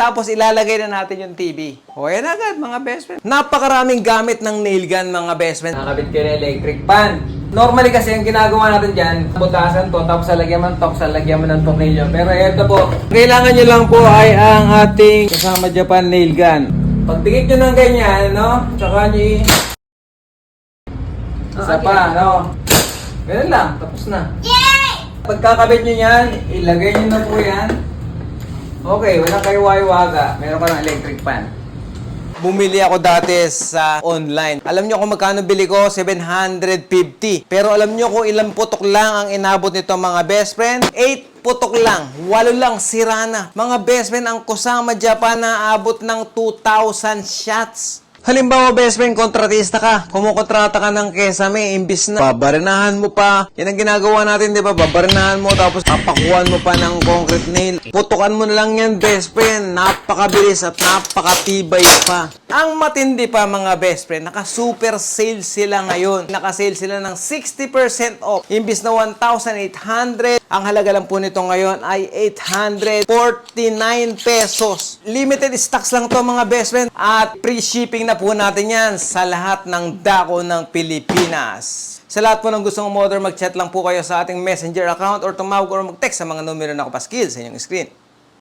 Tapos ilalagay na natin yung TV. O yan agad mga best friend. Napakaraming gamit ng nail gun mga best friend. Nakabit ko na electric pan. Normally kasi ang ginagawa natin dyan, butasan to, tapos lalagyan mo ng top, lalagyan mo ng tornilyo. Pero eto po, kailangan nyo lang po ay ang ating kasama Japan nail gun. Pagdikit nyo ng ganyan, no? Tsaka nyo i- Isa pa, no? Ganun lang, tapos na. Pagkakabit nyo yan, ilagay nyo na po yan. Okay, wala kayo waywaka. Meron ka ng electric pan. Bumili ako dati sa online. Alam nyo kung magkano bili ko? 750. Pero alam nyo kung ilang putok lang ang inabot nito mga best friend? 8 putok lang. Walo lang, sira na. Mga best friend, ang Kusama Japan na abot ng 2,000 shots. Halimbawa, best friend, kontratista ka. Kumukontrata ka ng kesame, imbis na babarinahan mo pa. Yan ang ginagawa natin, di ba? Babarinahan mo, tapos papakuan mo pa ng concrete nail. Putukan mo na lang yan, best friend. Napakabilis at napakatibay pa. Ang matindi pa, mga best friend, naka-super sale sila ngayon. Naka-sale sila ng 60% off. Imbis na 1,800, ang halaga lang po nito ngayon ay 849 pesos. Limited stocks lang to mga best friend. At free shipping na po natin yan sa lahat ng dako ng Pilipinas. Sa lahat po ng gustong umorder, mag-chat lang po kayo sa ating messenger account or tumawag or mag-text sa mga numero na kapaskil sa inyong screen.